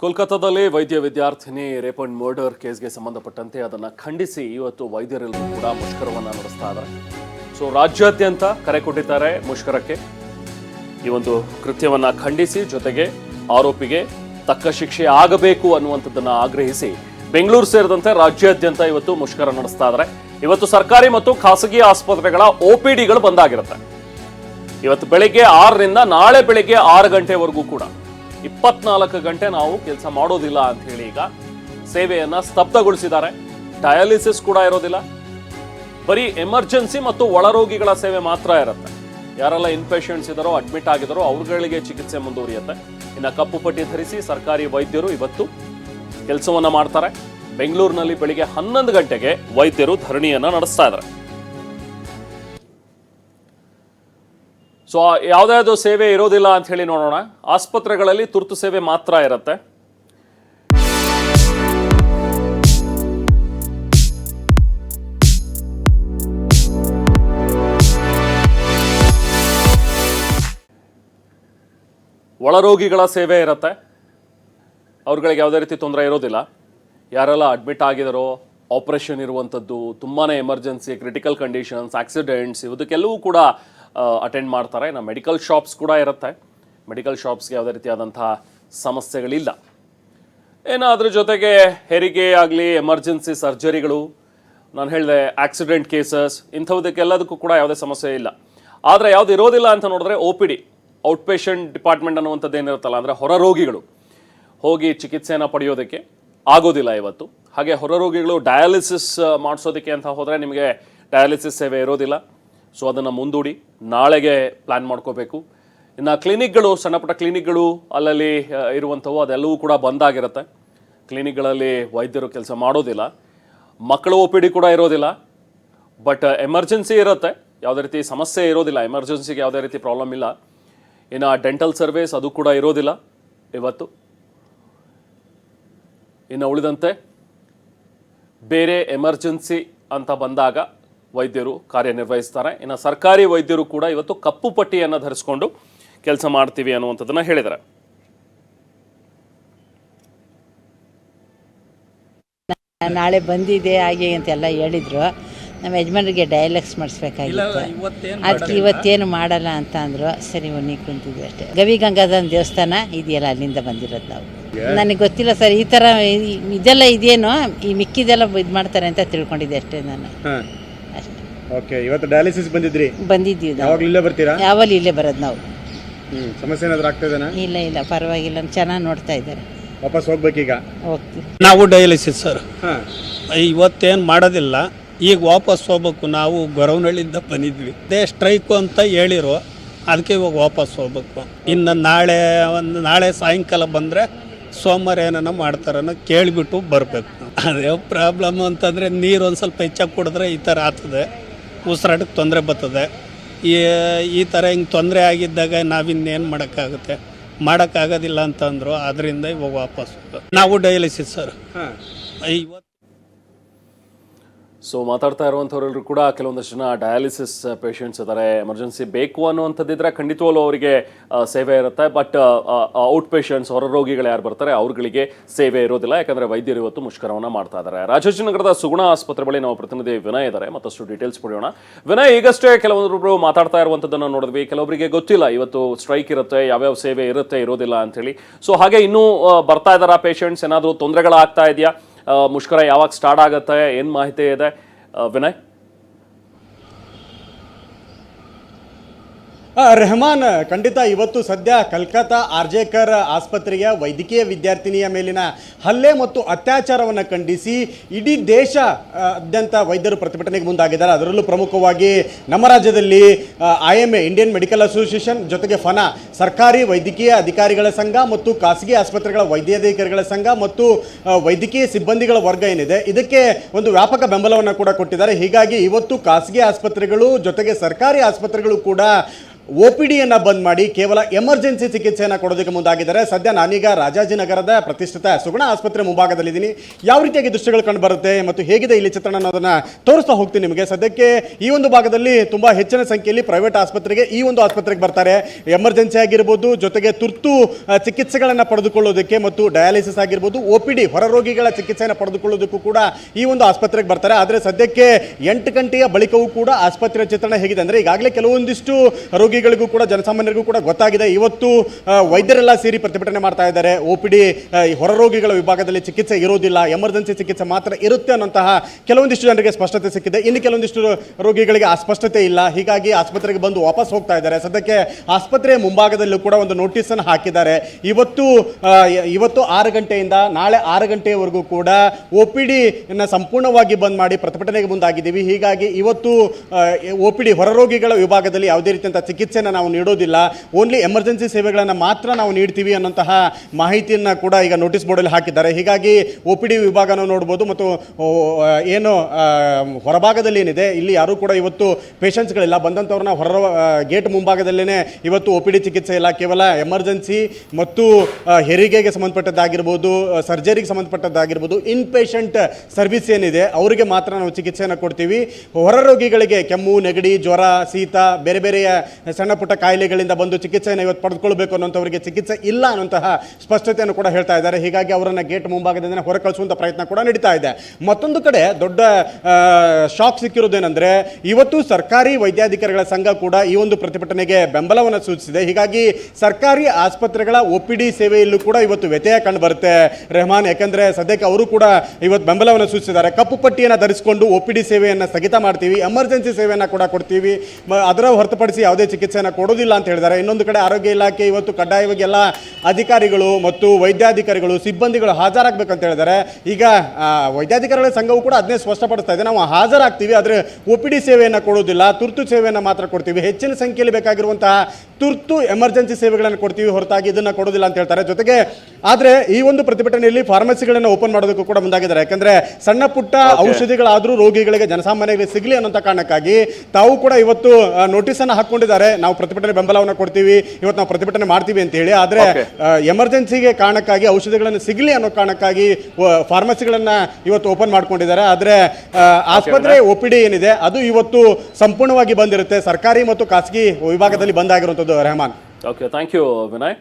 ಕೋಲ್ಕತ್ತಾದಲ್ಲಿ ವೈದ್ಯ ವಿದ್ಯಾರ್ಥಿನಿ ರೇಪ್ ಅಂಡ್ ಮರ್ಡರ್ ಕೇಸ್ಗೆ ಸಂಬಂಧಪಟ್ಟಂತೆ ಅದನ್ನು ಖಂಡಿಸಿ ಇವತ್ತು ವೈದ್ಯರೆಲ್ಲರೂ ಕೂಡ ಮುಷ್ಕರವನ್ನು ನಡೆಸ್ತಾ ಇದ್ದಾರೆ. ಸೊ ರಾಜ್ಯಾದ್ಯಂತ ಕರೆ ಕೊಟ್ಟಿದ್ದಾರೆ ಮುಷ್ಕರಕ್ಕೆ. ಈ ಒಂದು ಕೃತ್ಯವನ್ನು ಖಂಡಿಸಿ ಜೊತೆಗೆ ಆರೋಪಿಗೆ ತಕ್ಕ ಶಿಕ್ಷೆ ಆಗಬೇಕು ಅನ್ನುವಂಥದ್ದನ್ನು ಆಗ್ರಹಿಸಿ ಬೆಂಗಳೂರು ಸೇರಿದಂತೆ ರಾಜ್ಯಾದ್ಯಂತ ಇವತ್ತು ಮುಷ್ಕರ ನಡೆಸ್ತಾ ಇದ್ದಾರೆ. ಇವತ್ತು ಸರ್ಕಾರಿ ಮತ್ತು ಖಾಸಗಿ ಆಸ್ಪತ್ರೆಗಳ ಒಪಿಡಿಗಳು ಬಂದಾಗಿರುತ್ತೆ ಇವತ್ತು ಬೆಳಿಗ್ಗೆ ಆರರಿಂದ ನಾಳೆ ಬೆಳಿಗ್ಗೆ ಆರು ಗಂಟೆವರೆಗೂ ಕೂಡ ಇಪ್ಪತ್ನಾಲ್ಕು ಗಂಟೆ ನಾವು ಕೆಲಸ ಮಾಡೋದಿಲ್ಲ ಅಂತ ಹೇಳಿ ಈಗ ಸೇವೆಯನ್ನ ಸ್ತಬ್ಧಗೊಳಿಸಿದ್ದಾರೆ. ಡಯಾಲಿಸಿಸ್ ಕೂಡ ಇರೋದಿಲ್ಲ. ಬರೀ ಎಮರ್ಜೆನ್ಸಿ ಮತ್ತು ಒಳರೋಗಿಗಳ ಸೇವೆ ಮಾತ್ರ ಇರುತ್ತೆ. ಯಾರೆಲ್ಲ ಇನ್ಪೇಷಂಟ್ಸ್ ಇದ್ದಾರೋ ಅಡ್ಮಿಟ್ ಆಗಿದಾರೋ ಅವ್ರಗಳಿಗೆ ಚಿಕಿತ್ಸೆ ಮುಂದುವರಿಯುತ್ತೆ. ಇನ್ನು ಕಪ್ಪು ಪಟ್ಟಿ ಧರಿಸಿ ಸರ್ಕಾರಿ ವೈದ್ಯರು ಇವತ್ತು ಕೆಲಸವನ್ನ ಮಾಡ್ತಾರೆ. ಬೆಂಗಳೂರಿನಲ್ಲಿ ಬೆಳಿಗ್ಗೆ ಹನ್ನೊಂದು ಗಂಟೆಗೆ ವೈದ್ಯರು ಧರಣಿಯನ್ನ ನಡೆಸ್ತಾ ಇದ್ದಾರೆ. ಸೊ ಯಾವುದಾದ್ರು ಸೇವೆ ಇರೋದಿಲ್ಲ ಅಂತ ಹೇಳಿ ನೋಡೋಣ. ಆಸ್ಪತ್ರೆಗಳಲ್ಲಿ ತುರ್ತು ಸೇವೆ ಮಾತ್ರ ಇರುತ್ತೆ. ಒಳರೋಗಿಗಳ ಸೇವೆ ಇರುತ್ತೆ. ಅವ್ರಗಳಿಗೆ ಯಾವುದೇ ರೀತಿ ತೊಂದರೆ ಇರೋದಿಲ್ಲ. ಯಾರೆಲ್ಲ ಅಡ್ಮಿಟ್ ಆಗಿದಾರೋ, ಆಪರೇಷನ್ ಇರುವಂಥದ್ದು ತುಂಬಾ ಎಮರ್ಜೆನ್ಸಿ, ಕ್ರಿಟಿಕಲ್ ಕಂಡೀಷನ್ಸ್, ಆಕ್ಸಿಡೆಂಟ್ಸ್ ಕೆಲವು ಕೂಡ ಅಟೆಂಡ್ ಮಾಡ್ತಾರೆ. ಇನ್ನು ಮೆಡಿಕಲ್ ಶಾಪ್ಸ್ ಕೂಡ ಇರುತ್ತೆ. ಮೆಡಿಕಲ್ ಶಾಪ್ಸ್ಗೆ ಯಾವುದೇ ರೀತಿಯಾದಂಥ ಸಮಸ್ಯೆಗಳಿಲ್ಲ. ಏನು ಅದ್ರ ಜೊತೆಗೆ ಹೆರಿಗೆ ಆಗಲಿ ಎಮರ್ಜೆನ್ಸಿ ಸರ್ಜರಿಗಳು ನಾನು ಹೇಳಿದೆ ಆಕ್ಸಿಡೆಂಟ್ ಕೇಸಸ್ ಇಂಥವುದಕ್ಕೆಲ್ಲದಕ್ಕೂ ಕೂಡ ಯಾವುದೇ ಸಮಸ್ಯೆ ಇಲ್ಲ. ಆದರೆ ಯಾವುದು ಇರೋದಿಲ್ಲ ಅಂತ ನೋಡಿದ್ರೆ O P D out patient department ಅನ್ನುವಂಥದ್ದು ಏನಿರುತ್ತಲ್ಲ, ಅಂದರೆ ಹೊರ ರೋಗಿಗಳು. ಹೋಗಿ ಚಿಕಿತ್ಸೆಯನ್ನು ಪಡೆಯೋದಕ್ಕೆ ಆಗೋದಿಲ್ಲ ಇವತ್ತು. ಹಾಗೆ ಹೊರ ರೋಗಿಗಳು ಡಯಾಲಿಸಿಸ್ ಮಾಡಿಸೋದಕ್ಕೆ ಅಂತ ಹೋದರೆ ನಿಮಗೆ ಡಯಾಲಿಸಿಸ್ ಸೇವೆ ಇರೋದಿಲ್ಲ. ಸೊ ಅದನ್ನು ಮುಂದೂಡಿ ನಾಳೆಗೆ ಪ್ಲ್ಯಾನ್ ಮಾಡ್ಕೋಬೇಕು. ಇನ್ನು ಕ್ಲಿನಿಕ್ಗಳು ಸಣ್ಣಪುಟ್ಟ ಕ್ಲಿನಿಕ್ಗಳು ಅಲ್ಲಲ್ಲಿ ಇರುವಂಥವು ಅದೆಲ್ಲವೂ ಕೂಡ ಬಂದಾಗಿರುತ್ತೆ. ಕ್ಲಿನಿಕ್ಗಳಲ್ಲಿ ವೈದ್ಯರು ಕೆಲಸ ಮಾಡೋದಿಲ್ಲ. ಮಕ್ಕಳು ಒ ಪಿ ಡಿ ಕೂಡ ಇರೋದಿಲ್ಲ. ಬಟ್ ಎಮರ್ಜೆನ್ಸಿ ಇರುತ್ತೆ. ಯಾವುದೇ ರೀತಿ ಸಮಸ್ಯೆ ಇರೋದಿಲ್ಲ. ಎಮರ್ಜೆನ್ಸಿಗೆ ಯಾವುದೇ ರೀತಿ ಪ್ರಾಬ್ಲಮ್ ಇಲ್ಲ. ಇನ್ನು ಡೆಂಟಲ್ ಸರ್ವಿಸ್ ಅದು ಕೂಡ ಇರೋದಿಲ್ಲ ಇವತ್ತು. ಇನ್ನು ಉಳಿದಂತೆ ಬೇರೆ ಎಮರ್ಜೆನ್ಸಿ ಅಂತ ಬಂದಾಗ ವೈದ್ಯರು ಕಾರ್ಯನಿರ್ವಹಿಸ್ತಾರೆ. ಇನ್ನು ಸರ್ಕಾರಿ ವೈದ್ಯರು ಕೂಡ ಇವತ್ತು ಕಪ್ಪು ಪಟ್ಟಿಯನ್ನು ಧರಿಸ್ಕೊಂಡು ಕೆಲಸ ಮಾಡ್ತೀವಿ ಅನ್ನುವಂಥದ್ದನ್ನು ಹೇಳಿದ್ದಾರೆ. ನಾಳೆ ಬಂದಿದೆ ಹಾಗೆ ಅಂತೆಲ್ಲ ಹೇಳಿದ್ರು. ನಮ್ಮ ಯಜಮಾನರಿಗೆ ಡೈಲಾಗ್ಸ್ ಮಾಡಿಸ್ಬೇಕಾಗಿತ್ತು. ಅದಕ್ಕೆ ಇವತ್ತೇನು ಮಾಡಲ್ಲ ಅಂತ ಅಂದರು. ಸರಿ ಒನ್ನಿ ಕುಂತಿದ್ವಿ ಅಷ್ಟೇ. ಗವಿ ಗಂಗಾಧರನ ದೇವಸ್ಥಾನ ಇದೆಯಲ್ಲ ಅಲ್ಲಿಂದ ಬಂದಿರೋದು ನಾವು. ನನಗೆ ಗೊತ್ತಿಲ್ಲ ಸರ್ ಈ ಥರ ಇದೆಲ್ಲ ಇದೇನೋ ಈ ಮಿಕ್ಕಿದೆಲ್ಲ ಇದು ಮಾಡ್ತಾರೆ ಅಂತ ತಿಳ್ಕೊಂಡಿದ್ದೆ ಅಷ್ಟೇ ನಾನು. ಓಕೆ ಇವತ್ತು ಡಯಾಲಿಸಿಸ್ ಬಂದಿದ್ರಿ? ಬಂದಿದ್ದೀವಿ ನಾವು. ಯಾವಾಗಲೂ ಇಲ್ಲೇ ಬರ್ತೀರಾ? ಯಾವಲ್ಲಿ ಇಲ್ಲೇ ಬರೋದು ನಾವು. ಹ್ಞೂ ಸಮಸ್ಯೆ ಏನಾದರೂ ಆಗ್ತದೇನಾ ಇಲ್ಲ ಇಲ್ಲ ಪರವಾಗಿಲ್ಲ ಚೆನ್ನಾಗಿ ನೋಡ್ತಾ ಇದ್ದಾರೆ. ವಾಪಸ್ ಹೋಗ್ಬೇಕೀಗ? ಓಕೆ ನಾವು ಡಯಾಲಿಸಿಸ್ ಸರ್ ಹಾಂ. ಇವತ್ತೇನು ಮಾಡೋದಿಲ್ಲ. ಈಗ ವಾಪಸ್ ಹೋಗ್ಬೇಕು. ನಾವು ಗೊರವನಹಳ್ಳಿಯಿಂದ ಬಂದಿದ್ವಿ. ಅದೇ ಸ್ಟ್ರೈಕು ಅಂತ ಹೇಳಿರು ಅದಕ್ಕೆ ಇವಾಗ ವಾಪಸ್ ಹೋಗ್ಬೇಕು. ಇನ್ನು ನಾಳೆ ಒಂದು ನಾಳೆ ಸಾಯಂಕಾಲ ಬಂದರೆ ಸೋಮವಾರ ಏನನ್ನ ಮಾಡ್ತಾರನ್ನ ಕೇಳಿಬಿಟ್ಟು ಬರಬೇಕು ಅದೇ ಪ್ರಾಬ್ಲಮ್ ಅಂತಂದರೆ ನೀರು ಒಂದು ಸ್ವಲ್ಪ ಹೆಚ್ಚಾಗಿ ಕುಡಿದ್ರೆ ಈ ಥರ ಆಗ್ತದೆ. ಉಸಿರಾಟಕ್ಕೆ ತೊಂದರೆ ಬರ್ತದೆ. ಈ ಈ ಥರ ಹಿಂಗೆ ತೊಂದರೆ ಆಗಿದ್ದಾಗ ನಾವಿನ್ನೇನು ಮಾಡೋಕ್ಕಾಗುತ್ತೆ? ಮಾಡೋಕ್ಕಾಗೋದಿಲ್ಲ ಅಂತಂದರು ಅದರಿಂದ ಇವಾಗ ವಾಪಸ್ ನಾವು ಡಯಾಲಿಸಿಸ್ ಸರ್. ಹಾಂ. ಇವತ್ತು ಸೊ ಮಾತಾಡ್ತಾ ಇರುವಂಥವರೆಲ್ಲರೂ ಕೂಡ ಕೆಲವೊಂದಷ್ಟು ಜನ ಡಯಾಲಿಸಿಸ್ ಪೇಷಂಟ್ಸ್ ಇದ್ದಾರೆ ಎಮರ್ಜೆನ್ಸಿ ಬೇಕು ಅನ್ನುವಂಥದ್ದಿದ್ರೆ ಖಂಡಿತವಾಗ್ಲೂ ಅವರಿಗೆ ಸೇವೆ ಇರುತ್ತೆ. ಬಟ್ ಔಟ್ ಪೇಷಂಟ್ಸ್ ಹೊರ ರೋಗಿಗಳು ಯಾರು ಬರ್ತಾರೆ, ಅವ್ರಗಳಿಗೆ ಸೇವೆ ಇರೋದಿಲ್ಲ. ಯಾಕಂದರೆ ವೈದ್ಯರು ಇವತ್ತು ಮುಷ್ಕರವನ್ನು ಮಾಡ್ತಾ ಇದ್ದಾರೆ ರಾಜಾಜಿನಗರದ ಸುಗುಣ ಆಸ್ಪತ್ರೆ ಬಳಿ ನಾವು ಪ್ರತಿನಿಧಿ ವಿನಯ್ ಇದ್ದಾರೆ ಮತ್ತಷ್ಟು ಡೀಟೇಲ್ಸ್ ಪಡೆಯೋಣ. ವಿನಯ್, ಈಗಷ್ಟೇ ಕೆಲವೊಬ್ಬರು ಮಾತಾಡ್ತಾ ಇರುವಂಥದ್ದನ್ನು ನೋಡಿದ್ವಿ. ಕೆಲವೊಬ್ಬರಿಗೆ ಗೊತ್ತಿಲ್ಲ, ಇವತ್ತು ಸ್ಟ್ರೈಕ್ ಇರುತ್ತೆ, ಯಾವ್ಯಾವ ಸೇವೆ ಇರುತ್ತೆ, ಇರೋದಿಲ್ಲ ಅಂಥೇಳಿ. ಸೊ ಹಾಗೆ ಇನ್ನೂ ಬರ್ತಾ ಇದ್ದಾರಾ ಪೇಷಂಟ್ಸ್ ಏನಾದರೂ ತೊಂದರೆಗಳಾಗ್ತಾ ಇದೆಯಾ? ಮುಷ್ಕರ ಯಾವಾಗ ಸ್ಟಾರ್ಟ್ ಆಗುತ್ತೆ ಏನು ಮಾಹಿತಿ ಇದೆ? ವಿನಯ್ ಆ, ರೆಹಮಾನ್, ಖಂಡಿತ ಇವತ್ತು ಸದ್ಯ ಕಲ್ಕತ್ತಾ ಆರ್ಜೇಕರ್ ಆಸ್ಪತ್ರೆಯ ವೈದ್ಯಕೀಯ ವಿದ್ಯಾರ್ಥಿನಿಯ ಮೇಲಿನ ಹಲ್ಲೆ ಮತ್ತು ಅತ್ಯಾಚಾರವನ್ನು ಖಂಡಿಸಿ ಇಡೀ ದೇಶ ಅದ್ಯಂತ ವೈದ್ಯರು ಪ್ರತಿಭಟನೆಗೆ ಮುಂದಾಗಿದ್ದಾರೆ. ಅದರಲ್ಲೂ ಪ್ರಮುಖವಾಗಿ ನಮ್ಮ ರಾಜ್ಯದಲ್ಲಿ I M A Indian medical association ಜೊತೆಗೆ ಫನ ಸರ್ಕಾರಿ ವೈದ್ಯಕೀಯ ಅಧಿಕಾರಿಗಳ ಸಂಘ ಮತ್ತು ಖಾಸಗಿ ಆಸ್ಪತ್ರೆಗಳ ವೈದ್ಯಾಧಿಕಾರಿಗಳ ಸಂಘ ಮತ್ತು ವೈದ್ಯಕೀಯ ಸಿಬ್ಬಂದಿಗಳ ವರ್ಗ ಏನಿದೆ, ಇದಕ್ಕೆ ಒಂದು ವ್ಯಾಪಕ ಬೆಂಬಲವನ್ನು ಕೂಡ ಕೊಟ್ಟಿದ್ದಾರೆ. ಹೀಗಾಗಿ ಇವತ್ತು ಖಾಸಗಿ ಆಸ್ಪತ್ರೆಗಳು ಜೊತೆಗೆ ಸರ್ಕಾರಿ ಆಸ್ಪತ್ರೆಗಳು ಕೂಡ ಒ ಪಿ ಡಿಯನ್ನು ಬಂದ್ ಮಾಡಿ ಕೇವಲ ಎಮರ್ಜೆನ್ಸಿ ಚಿಕಿತ್ಸೆಯನ್ನು ಕೊಡೋದಕ್ಕೆ ಮುಂದಾಗಿದ್ದಾರೆ. ಸದ್ಯ ನಾನೀಗ ರಾಜಾಜಿನಗರದ ಪ್ರತಿಷ್ಠಿತ ಸುಗುಣ ಆಸ್ಪತ್ರೆ ಮುಂಭಾಗದಲ್ಲಿದ್ದೀನಿ. ಯಾವ ರೀತಿಯಾಗಿ ದೃಶ್ಯಗಳು ಕಂಡು ಬರುತ್ತೆ ಮತ್ತು ಹೇಗಿದೆ ಇಲ್ಲಿ ಚಿತ್ರಣ ಅನ್ನೋದನ್ನು ತೋರಿಸ್ತಾ ಹೋಗ್ತೀನಿ ನಿಮಗೆ. ಸದ್ಯಕ್ಕೆ ಈ ಒಂದು ಭಾಗದಲ್ಲಿ ತುಂಬಾ ಹೆಚ್ಚಿನ ಸಂಖ್ಯೆಯಲ್ಲಿ ಪ್ರೈವೇಟ್ ಆಸ್ಪತ್ರೆಗೆ ಈ ಒಂದು ಆಸ್ಪತ್ರೆಗೆ ಬರ್ತಾರೆ. ಎಮರ್ಜೆನ್ಸಿ ಆಗಿರ್ಬೋದು, ಜೊತೆಗೆ ತುರ್ತು ಚಿಕಿತ್ಸೆಗಳನ್ನು ಪಡೆದುಕೊಳ್ಳೋದಕ್ಕೆ ಮತ್ತು ಡಯಾಲಿಸಿಸ್ ಆಗಿರ್ಬೋದು ಒ ಪಿ ಡಿ ಹೊರರೋಗಿಗಳ ಚಿಕಿತ್ಸೆಯನ್ನು ಪಡೆದುಕೊಳ್ಳೋದಕ್ಕೂ ಕೂಡ ಈ ಒಂದು ಆಸ್ಪತ್ರೆಗೆ ಬರ್ತಾರೆ. ಆದರೆ ಸದ್ಯಕ್ಕೆ ಎಂಟು ಗಂಟೆಯ ಬಳಿಕವೂ ಕೂಡ ಆಸ್ಪತ್ರೆ ಚಿತ್ರಣ ಹೇಗಿದೆ. ಅಂದರೆ ಈಗಾಗಲೇ ಕೆಲವೊಂದಿಷ್ಟು ರೋಗಿಗಳಿಗೂ ಕೂಡ, ಜನಸಾಮಾನ್ಯರಿಗೂ ಕೂಡ ಗೊತ್ತಾಗಿದೆ. ಇವತ್ತು ವೈದ್ಯರೆಲ್ಲ ಸೇರಿ ಪ್ರತಿಭಟನೆ ಮಾಡ್ತಾ ಇದ್ದಾರೆ. ಒ ಪಿ ಡಿ ಹೊರರೋಗಿಗಳ ವಿಭಾಗದಲ್ಲಿ ಚಿಕಿತ್ಸೆ ಇರೋದಿಲ್ಲ. ಎಮರ್ಜೆನ್ಸಿ ಚಿಕಿತ್ಸೆ ಮಾತ್ರ ಇರುತ್ತೆ ಅನ್ನೋಂತಹ ಕೆಲವೊಂದಿಷ್ಟು ಜನರಿಗೆ ಸ್ಪಷ್ಟತೆ ಸಿಕ್ಕಿದೆ. ಇನ್ನು ಕೆಲವೊಂದಿಷ್ಟು ರೋಗಿಗಳಿಗೆ ಅಸ್ಪಷ್ಟತೆ ಸ್ಪಷ್ಟತೆ ಇಲ್ಲ. ಹೀಗಾಗಿ ಆಸ್ಪತ್ರೆಗೆ ಬಂದು ವಾಪಸ್ ಹೋಗ್ತಾ ಇದ್ದಾರೆ. ಸದ್ಯಕ್ಕೆ ಆಸ್ಪತ್ರೆಯ ಮುಂಭಾಗದಲ್ಲೂ ಕೂಡ ಒಂದು ನೋಟಿಸ್ ಅನ್ನು ಹಾಕಿದ್ದಾರೆ. ಇವತ್ತು ಇವತ್ತು ಆರು ಗಂಟೆಯಿಂದ ನಾಳೆ ಆರು ಗಂಟೆಯವರೆಗೂ ಕೂಡ ಒ ಪಿ ಡಿನ ಸಂಪೂರ್ಣವಾಗಿ ಬಂದ್ ಮಾಡಿ ಪ್ರತಿಭಟನೆಗೆ ಮುಂದಾಗಿದ್ದೀವಿ. ಹೀಗಾಗಿ ಇವತ್ತು ಒ ಪಿ ಡಿ ಹೊರರೋಗಿಗಳ ವಿಭಾಗದಲ್ಲಿ ಯಾವುದೇ ರೀತಿಯಂಥ ಚಿಕಿತ್ಸೆಯನ್ನು ನಾವು ನೀಡೋದಿಲ್ಲ. ಓನ್ಲಿ ಎಮರ್ಜೆನ್ಸಿ ಸೇವೆಗಳನ್ನು ಮಾತ್ರ ನಾವು ನೀಡ್ತೀವಿ ಅನ್ನೋಂತಹ ಮಾಹಿತಿಯನ್ನು ಕೂಡ ಈಗ ನೋಟಿಸ್ ಬೋರ್ಡಲ್ಲಿ ಹಾಕಿದ್ದಾರೆ. ಹೀಗಾಗಿ ಒ ಪಿ ಡಿ ವಿಭಾಗನ ನೋಡ್ಬೋದು ಮತ್ತು ಏನು ಹೊರಭಾಗದಲ್ಲಿ ಏನಿದೆ, ಇಲ್ಲಿ ಯಾರೂ ಕೂಡ ಇವತ್ತು ಪೇಷಂಟ್ಸ್ಗಳಿಲ್ಲ ಬಂದಂಥವ್ರನ್ನ ಹೊರ ಗೇಟ್ ಮುಂಭಾಗದಲ್ಲೇ ಇವತ್ತು ಒ ಪಿ ಡಿ ಚಿಕಿತ್ಸೆ ಇಲ್ಲ. ಕೇವಲ ಎಮರ್ಜೆನ್ಸಿ ಮತ್ತು ಹೆರಿಗೆಗೆ ಸಂಬಂಧಪಟ್ಟದ್ದಾಗಿರ್ಬೋದು ಸರ್ಜರಿಗೆ ಸಂಬಂಧಪಟ್ಟದ್ದಾಗಿರ್ಬೋದು ಇನ್ ಪೇಷಂಟ್ ಸರ್ವಿಸ್ ಏನಿದೆ, ಅವರಿಗೆ ಮಾತ್ರ ನಾವು ಚಿಕಿತ್ಸೆಯನ್ನು ಕೊಡ್ತೀವಿ. ಹೊರ ರೋಗಿಗಳಿಗೆ ಕೆಮ್ಮು, ನೆಗಡಿ, ಜ್ವರ, ಶೀತ, ಬೇರೆ ಬೇರೆಯ ಸಣ್ಣ ಪುಟ್ಟ ಕಾಯಿಲೆಗಳಿಂದ ಬಂದು ಚಿಕಿತ್ಸೆಯನ್ನು ಇವತ್ತು ಪಡೆದುಕೊಳ್ಬೇಕು ಅನ್ನೋಂಥವರಿಗೆ ಚಿಕಿತ್ಸೆ ಇಲ್ಲ ಅನ್ನುವಂತಹ ಸ್ಪಷ್ಟತೆಯನ್ನು ಕೂಡ ಹೇಳ್ತಾ ಇದ್ದಾರೆ. ಹೀಗಾಗಿ ಅವರನ್ನು ಗೇಟ್ ಮುಂಭಾಗದಿಂದ ಹೊರ ಕಳಿಸುವಂಥ ಪ್ರಯತ್ನ ಕೂಡ ನಡೀತಾ ಇದೆ. ಮತ್ತೊಂದು ಕಡೆ ದೊಡ್ಡ ಶಾಕ್ ಸಿಕ್ಕಿರೋದೇನೆಂದರೆ ಇವತ್ತು ಸರ್ಕಾರಿ ವೈದ್ಯಾಧಿಕಾರಿಗಳ ಸಂಘ ಕೂಡ ಈ ಒಂದು ಪ್ರತಿಭಟನೆಗೆ ಬೆಂಬಲವನ್ನು ಸೂಚಿಸಿದೆ. ಹೀಗಾಗಿ ಸರ್ಕಾರಿ ಆಸ್ಪತ್ರೆಗಳ ಒ ಸೇವೆಯಲ್ಲೂ ಕೂಡ ಇವತ್ತು ವ್ಯತ್ಯಯ ಕಂಡು ಬರುತ್ತೆ ರೆಹಮಾನ್. ಯಾಕಂದ್ರೆ ಸದ್ಯಕ್ಕೆ ಅವರು ಕೂಡ ಇವತ್ತು ಬೆಂಬಲವನ್ನು ಸೂಚಿಸಿದ್ದಾರೆ. ಕಪ್ಪು ಪಟ್ಟಿಯನ್ನು ಧರಿಸಿಕೊಂಡು ಒ ಪಿ ಡಿ ಸೇವೆಯನ್ನು ಸ್ಥಗಿತ ಮಾಡ್ತೀವಿ, ಎಮರ್ಜೆನ್ಸಿ ಸೇವೆಯನ್ನು ಕೂಡ ಕೊಡ್ತೀವಿ. ಅದರ ಹೊರತುಪಡಿಸಿ ಯಾವುದೇ ಚಿಕಿತ್ಸೆಯನ್ನು ಕೊಡೋದಿಲ್ಲ ಅಂತ ಹೇಳಿದ್ದಾರೆ. ಇನ್ನೊಂದು ಕಡೆ ಆರೋಗ್ಯ ಇಲಾಖೆ ಇವತ್ತು ಕಡ್ಡಾಯವಾಗಿ ಎಲ್ಲ ಅಧಿಕಾರಿಗಳು ಮತ್ತು ವೈದ್ಯಾಧಿಕಾರಿಗಳು ಸಿಬ್ಬಂದಿಗಳು ಹಾಜರಾಗಬೇಕಂತ ಹೇಳಿದ್ದಾರೆ. ಈಗ ವೈದ್ಯಾಧಿಕಾರಿಗಳ ಸಂಘವು ಕೂಡ ಅದನ್ನೇ ಸ್ಪಷ್ಟಪಡಿಸ್ತಾ ಇದೆ. ನಾವು ಹಾಜರಾಗ್ತೀವಿ ಆದರೆ ಒ ಪಿ ಡಿ ಸೇವೆಯನ್ನು ಕೊಡೋದಿಲ್ಲ ತುರ್ತು ಸೇವೆಯನ್ನು ಮಾತ್ರ ಕೊಡ್ತೀವಿ. ಹೆಚ್ಚಿನ ಸಂಖ್ಯೆಯಲ್ಲಿ ಬೇಕಾಗಿರುವಂತಹ ತುರ್ತು ಎಮರ್ಜೆನ್ಸಿ ಸೇವೆಗಳನ್ನು ಕೊಡ್ತೀವಿ. ಹೊರತಾಗಿ ಇದನ್ನು ಕೊಡೋದಿಲ್ಲ ಅಂತ ಹೇಳ್ತಾರೆ. ಜೊತೆಗೆ ಆದರೆ ಈ ಒಂದು ಪ್ರತಿಭಟನೆಯಲ್ಲಿ ಫಾರ್ಮಸಿಗಳನ್ನು ಓಪನ್ ಮಾಡೋದಕ್ಕೂ ಕೂಡ ಮುಂದಾಗಿದ್ದಾರೆ. ಯಾಕಂದರೆ ಸಣ್ಣ ಪುಟ್ಟ ಔಷಧಿಗಳಾದರೂ ರೋಗಿಗಳಿಗೆ ಜನಸಾಮಾನ್ಯರಿಗೆ ಸಿಗಲಿ ಅನ್ನೋಂಥ ಕಾರಣಕ್ಕಾಗಿ ತಾವು ಕೂಡ ಇವತ್ತು ನೋಟಿಸನ್ನು ಹಾಕ್ಕೊಂಡಿದ್ದಾರೆ ನಾವು ಪ್ರತಿಭಟನೆ ಬೆಂಬಲವನ್ನು ಕೊಡ್ತೀವಿ ಇವತ್ತು ನಾವು ಪ್ರತಿಭಟನೆ ಮಾಡ್ತೀವಿ ಅಂತ ಹೇಳಿ ಆದರೆ. ಎಮರ್ಜೆನ್ಸಿಗೆ ಕಾರಣಕ್ಕಾಗಿ ಔಷಧಿಗಳನ್ನು ಸಿಗಲಿ ಅನ್ನೋ ಕಾರಣಕ್ಕಾಗಿ ಫಾರ್ಮಸಿಗಳನ್ನು ಇವತ್ತು ಓಪನ್ ಮಾಡ್ಕೊಂಡಿದ್ದಾರೆ. ಆದರೆ ಆಸ್ಪತ್ರೆ ಒ ಪಿ ಡಿ ಏನಿದೆ ಅದು ಇವತ್ತು ಸಂಪೂರ್ಣವಾಗಿ ಬಂದಿರುತ್ತೆ. ಸರ್ಕಾರಿ ಮತ್ತು ಖಾಸಗಿ ವಿಭಾಗದಲ್ಲಿ ಬಂದಾಗಿರುವಂಥದ್ದು Rehman. Okay thank you Vinay